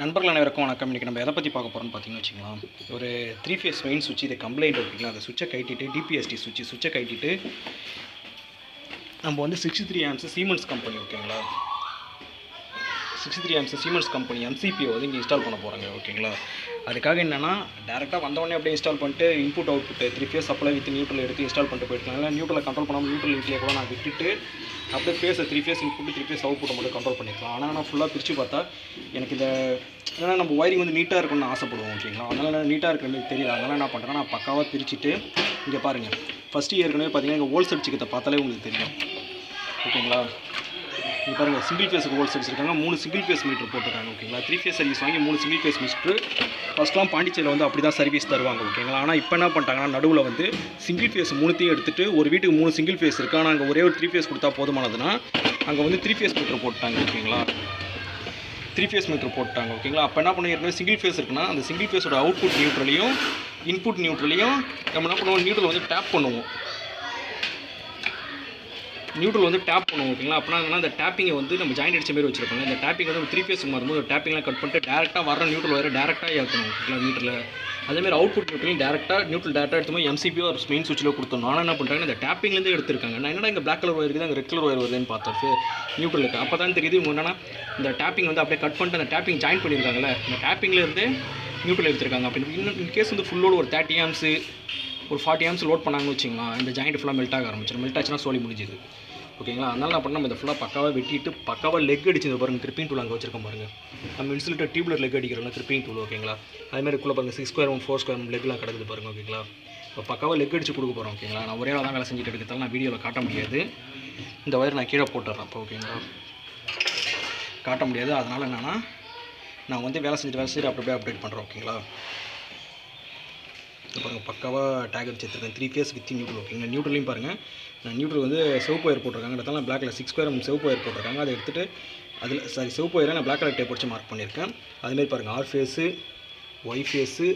நண்பர்கள் அனைவருக்கும் வணக்கம். இன்றைக்கி நம்ம எதை பற்றி பார்க்க போகிறோம்னு பார்த்தீங்கன்னு வச்சுக்கலாம் ஒரு த்ரீ ஃபேஸ் மெயின் சுவிட்ச் இது கம்ப்ளைண்ட் இருக்குங்களா? அந்த சுவிட்சை கட்டிட்டு டிபிஎஸ்டி சுவிட்ச் சுவிட்சை கட்டிட்டு நம்ம வந்து sixty three amps Siemens company ஓகேங்களா sixty three amps Siemens company எம்சிபியை வந்து இங்கே இன்ஸ்டால் பண்ண போகிறாங்க ஓகேங்களா? அதுக்காக என்னென்னா டேரெக்டாக வந்தவொடனே அப்படியே இன்ஸ்டால் பண்ணிட்டு input output three phase supply with neutral எடுத்து இன்ஸ்டால் பண்ணிட்டு போயிருக்கலாம் இல்லை நியூட்ரலை கண்ட்ரோல் பண்ணாமல் நியூட்ரல் இன்ட்லேயே கூட நான் விட்டுட்டு அப்படியே phase three phase input three phase அவுட்புட்டை மட்டும் கண்ட்ரோல் பண்ணிக்கலாம். ஆனால் நான் ஃபுல்லாக பிரித்து பார்த்தா எனக்கு இந்த ஏன்னா நம்ம ஒயரிங் வந்து நீட்டாக இருக்கணும்னு ஆசைப்படுவோம் ஓகேங்களா? அதனால் நான் நீட்டாக இருக்குன்னு தெரியல. அதனால் என்ன பண்ணுறேன் நான் பக்காவாக பிரிச்சுட்டு இங்கே பாருங்கள் ஃபஸ்ட்டு ஏற்கனவே பார்த்தீங்கன்னா இங்கே ஹோல்சேல் சிக்கத்தை பார்த்தாலே உங்களுக்கு தெரியும். ஓகேங்களா? இங்கே பாருங்கள் சிங்கிள் ஃபேஸுக்கு ஹோல்ஸ் அடிச்சிருக்காங்க மூணு சிங்கிள் ஃபேஸ் மீட்டர் போட்டிருக்காங்க ஓகேங்களா த்ரீ ஃபேஸ் சர்வீஸ் வாங்கி மூணு சிங்கிள் ஃபேஸ் மீட்ரு ஃபஸ்ட்லாம் பாண்டிச்சேரியில் வந்து அப்படி தான் சர்வீஸ் தருவாங்க ஓகேங்களா ஆனால் இப்போ என்ன பண்ணிட்டாங்கன்னா நடுவில் வந்து சிங்கிள் ஃபேஸ் மூணுத்தையும் எடுத்துட்டு ஒரு வீட்டுக்கு மூணு சிங்கிள் ஃபேஸ் இருக்குது ஆனால் அங்கே ஒரே ஒரு த்ரீ ஃபேஸ் கொடுத்தா போதுமானதுன்னா அங்கே வந்து த்ரீ ஃபேஸ் மீட்டர் போட்டாங்க ஓகேங்களா த்ரீ ஃபேஸ் மீட்டர் போட்டாங்க ஓகேங்களா அப்போ என்ன பண்ணி ஏற்கனவே சிங்கிள் ஃபேஸ் இருக்குன்னா அந்த சிங்கிள் ஃபேஸோட அவுட்புட் நியூட்ரலையும் இன்புட் நியூட்ரலையும் நம்ம என்ன பண்ணுவோம் நியூட்ரல் வந்து டேப் பண்ணுவோம். நியூட்ரல் வந்து டேப் பண்ணுவோம் ஓகேங்களா அப்படின்னா அந்த டேப்பிங்கை வந்து நம்ம ஜாயின் அடிச்ச மாதிரி வச்சிருக்கோம் இந்த டேப்பிங் வந்து த்ரீ ஃபேஸ் மாறும்போது டேப்பிங்லாம் கட் பண்ணிட்டு டேரெக்டாக வர நியூட்ரல் வர டேரெக்டாக ஏற்றணும் ஓகேங்களா மீட்டரில் அதேமாதிரி அவுட்புட் நியூட்ரலையும் டேரெக்டாக நியூட்ரல் டேரெக்டாக எடுத்தும்போது எம்சிபியோ ஒரு மெயின் சுவிட்சில் கொடுத்தோம். ஆனால் என்ன பண்ணுறாங்க இந்த டேப்பிங்லேருந்து எடுத்திருக்காங்க. நான் என்னடா இங்கே பிளாக் கலர் ஒயர் இருக்குது அங்கே ரெட் கலர் ஒயர் வருதுன்னு பார்த்தேன் நியூட்ரலுக்கு அப்போ தான் தெரியுது இவங்க என்னன்னா இந்த டேப்பிங் வந்து அப்படியே கட் பண்ணிட்டு அந்த டேப்பிங் ஜாயின் பண்ணியிருக்காங்கல்ல இந்த டேப்பிங்லேருந்து நியூட்ரல் எடுத்திருக்காங்க. அப்படின்னு இன்னும் இன் கேஸ் வந்து ஃபுல்லோடு ஒரு தேர்ட்டி ஆம்ஸு ஒரு ஃபார்ட்டி ஆம்ஸ் லோட் பண்ணாங்கன்னு வச்சிங்களா இந்த ஜாயிண்ட் ஃபுல்லாக மெல்ட் ஆக ஆரம்பிச்சிடும் மெல்ட் ஆச்சுன்னா சோலி முடிஞ்சுது. ஓகேங்களா அதனால நான் பண்ண நம்ம ஃபுல்லாக பக்காவாக வெட்டிட்டு பக்காவாக லெக் அடிச்சு பாருங்கள் கிரிப்பிங் டூல் அங்கே வச்சிருக்கோம் பாருங்க. நம்ம இன்சுலேட்டர் டியூப்லர் லெக் அடிக்கிறோம்ல கிரிப்பிங் டூல் ஓகேங்களா அதுமாதிரி குள்ளே பாருங்கள் six square one four square லெக்லாம் கிடக்குது பாருங்கள் ஓகேங்களா இப்போ பக்காவாக லெக் அடிச்சு கொடுக்க போகிறோம் ஓகேங்களா நான் ஒரே ஆளாக தான் வேலை செஞ்சுட்டு எடுக்கிறதால நான் வீடியோவில் காட்ட முடியாது. இந்த ஒயர் நான் கீழே போட்டுறேன் அப்போ ஓகேங்களா காட்ட முடியாது. அதனால் என்னென்னா நான் வந்து வேலை செஞ்சுட்டு வேலை செஞ்சுட்டு அப்படியே அப்டேட் பண்ணுறேன் ஓகேங்களா பாருங்கள் பக்காவாக டேக் அடிச்சு வச்சிருக்கேன். த்ரீ ஃபேஸ் வித் நியூட்ரல் ஓகேங்க நியூட்ரலையும் பாருங்கள் நான் நியூட்ரல் வந்து சிவப்பு ஒயர் போட்டிருக்காங்க. இடத்துல பிளாக்ல சிக்ஸ் ஸ்கொயர் சிவப்பு ஒயர் போட்டிருக்காங்க. அதை எடுத்துகிட்டு அதில் சாரி சிவப்பு ஒயரை நான் பிளாக் கலர் டேப் வச்சு மார்க் பண்ணியிருக்கேன். அதுமாரி பாருங்கள் R phase Y phase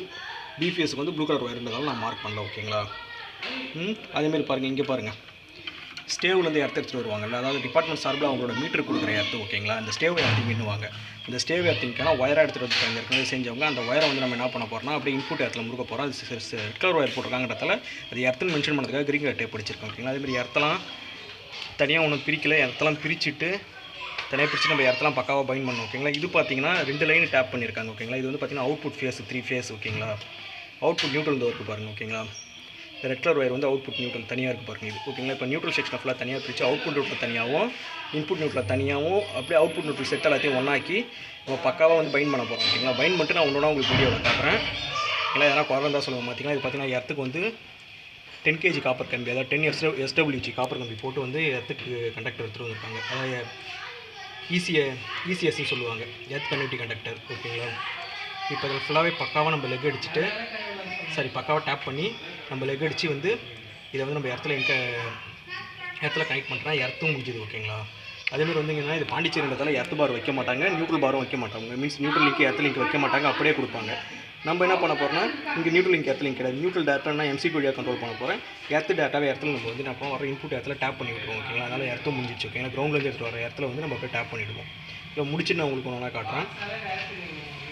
B ஃபேஸுக்கு வந்து ப்ளூ கலர் ஒயர் ஒயர்ன்றதால நான் மார்க் பண்ணல. ஓகேங்களா ம் அதேமாரி பாருங்கள் இங்கே பாருங்கள் ஸ்டேவ்லேருந்து எர்த் எடுத்துகிட்டு வருவாங்கல்ல அதாவது டிபார்ட்மெண்ட் சார்பில் அவங்களோட மீட்டர் கொடுக்குற எர்த்து ஓகேங்களா இந்த ஸ்டேவ் எர்த்திங்னுவாங்க இந்த ஸ்டேவ் எர்த்திங்க்கான ஒயராக எடுத்துகிட்டு வந்துருக்காங்க ஏற்கனவே செஞ்சவங்க அந்த ஒயரை வந்து நம்ம என்ன பண்ண போகிறோம்னா அப்படியே இன்புட் இடத்துல முறுக்க போகிறோம் அது ரெட் கலர் ஒயர் போட்டிருக்காங்கன்றதால அது எர்த்துன்னு மென்ஷன் பண்ணுறதுக்காக கிரீன் கலர் டேப் பிடிச்சிருக்கோம் ஓகேங்களா அதேமாதிரி எர்த்தலாம் தனியாக ஒன்று பிரிக்கல எர்த்தலாம் பிரிச்சுட்டு தனியாக பிரித்து நம்ம இடத்தெல்லாம் பக்காவாக பைண்ட் பண்ணணும் ஓகேங்களா இது பார்த்தீங்கன்னா ரெண்டு லைன் டேப் பண்ணியிருக்காங்க ஓகேங்களா இது வந்து பார்த்தீங்கன்னா அவுட்புட் ஃபேஸ் த்ரீ ஃபேஸ் ஓகேங்களா அவுட்புட் நியூட்ரல் இந்த ஒர்க்கு பாருங்கள் ஓகேங்களா இந்த ஒயர் வந்து அவுட்புட் நியூட்ரல் தனியாக இருக்குது பாருங்கள் இது. ஓகேங்களா இப்போ நியூட்ரல் செக்ஷன் ஃபுல்லாக தனியாக பிரித்து அவுட்புட் நியூட்ரல் தனியாகவும் இன்புட் நியூட்ரல் தனியாகவும் அப்படியே அவுட்புட் நியூட்ரல் செட் எல்லாத்தையும் ஒன்றாக்கி நம்ம பக்காவாக வந்து பைண்ட் பண்ண போகிறோம் ஓகேங்களா பைண்ட் பண்ணிட்டு நான் உங்களோட உங்களுக்கு வீடியோவில் காட்டுறேன். இல்லை எதனா குறை இருந்தால் சொல்லுங்கள் பார்த்தீங்கன்னா இது பார்த்தீங்கன்னா எர்த்துக்கு வந்து டென் கேஜி காப்பர் கம்பி அதாவது டென் எஸ் எஸ்டபிள்யூஜி காப்பர் கம்பி போட்டு வந்து எர்த்துக்கு கண்டக்டர் எடுத்துகிட்டு வந்திருக்காங்க. அதாவது ஈஸியை ஈசிஎஸ்ன்னு சொல்லுவாங்க. எர்த் கன்வெக்டி கண்டக்டர் ஓகேங்களா இப்போ இதில் ஃபுல்லாகவே பக்காவாக நம்ம லெக் அடிச்சுட்டு சாரி பக்காவாக டேப் பண்ணி நம்ம லெக் அடித்து வந்து இதை வந்து நம்ம இடத்துல எங்கே இடத்துல கனெக்ட் பண்ணுறா எர்த்தும் முடிஞ்சுது ஓகேங்களா அதேமாதிரி வந்தீங்கன்னா இது பாண்டிச்சேரின்றதால எர்த்து பார் வைக்க மாட்டாங்க நியூட்ரல் பாரும் வைக்க மாட்டாங்க. Means neutral link earth link வைக்க மாட்டாங்க அப்படியே கொடுப்பாங்க. நம்ம என்ன பண்ண போகிறோம்னா இங்கே நியூட்ரல் லிங்க் எர்த்து லிங்க் கிடையாது. நியூட்ரல் டேட்டானா எம்சிபி வழியாக கண்ட்ரோல் பண்ண போகிறேன் எர்த்து டேட்டாவே இடத்துல நம்ம வந்து நம்ம வர இன்புட் இடத்துல டேப் பண்ணி விட்டுருவோம் ஓகேங்களா அதனால் எர்த்தும் முடிஞ்சிச்சு ஓகேங்களா கிரௌண்ட்லேருந்து எடுத்துகிட்டு வர இடத்துல வந்து நம்ம போய் டேப் பண்ணிவிடுவோம் இப்போ முடிச்சுட்டு நான் உங்களுக்கு ஒன்றா காட்டுறேன்.